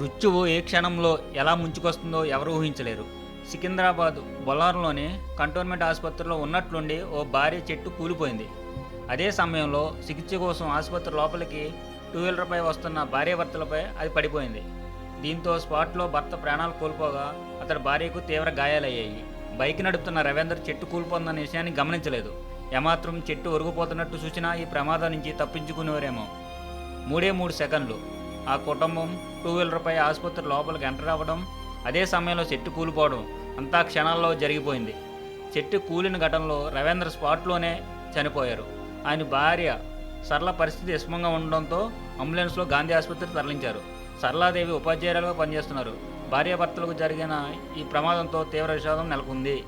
మృత్యువు ఏ క్షణంలో ఎలా ముంచుకొస్తుందో ఎవరు ఊహించలేరు. సికింద్రాబాద్ బొల్లారంలోని కంటోన్మెంట్ ఆసుపత్రిలో ఉన్నట్లుండి ఓ భార్య చెట్టు కూలిపోయింది. అదే సమయంలో చికిత్స కోసం ఆసుపత్రి లోపలికి టూ వీలర్పై వస్తున్న భార్యాభర్తలపై అది పడిపోయింది. దీంతో స్పాట్లో భర్త ప్రాణాలు కోల్పోగా అతడి భార్యకు తీవ్ర గాయాలయ్యాయి. బైక్ నడుపుతున్న రవీందర్ చెట్టు కూలిపోతున్న విషయాన్ని గమనించలేదు. ఏమాత్రం చెట్టు ఒరుగుపోతున్నట్టు చూసినా ఈ ప్రమాదం నుంచి తప్పించుకునేవారేమో. మూడే మూడు సెకండ్లు. ఆ కుటుంబం టూ వీలర్పై ఆసుపత్రి లోపలికి ఎంటర్ అవ్వడం అదే సమయంలో చెట్టు కూలిపోవడం అంతా క్షణాల్లో జరిగిపోయింది. చెట్టు కూలిన ఘటనలో రవీంద్ర స్పాట్లోనే చనిపోయారు. ఆయన భార్య సరళ పరిస్థితి విషమంగా ఉండడంతో అంబులెన్స్లో గాంధీ ఆసుపత్రికి తరలించారు. సరళాదేవి ఉపాధ్యాయులుగా పనిచేస్తున్నారు. భార్యాభర్తలకు జరిగిన ఈ ప్రమాదంతో తీవ్ర విషాదం నెలకొంది.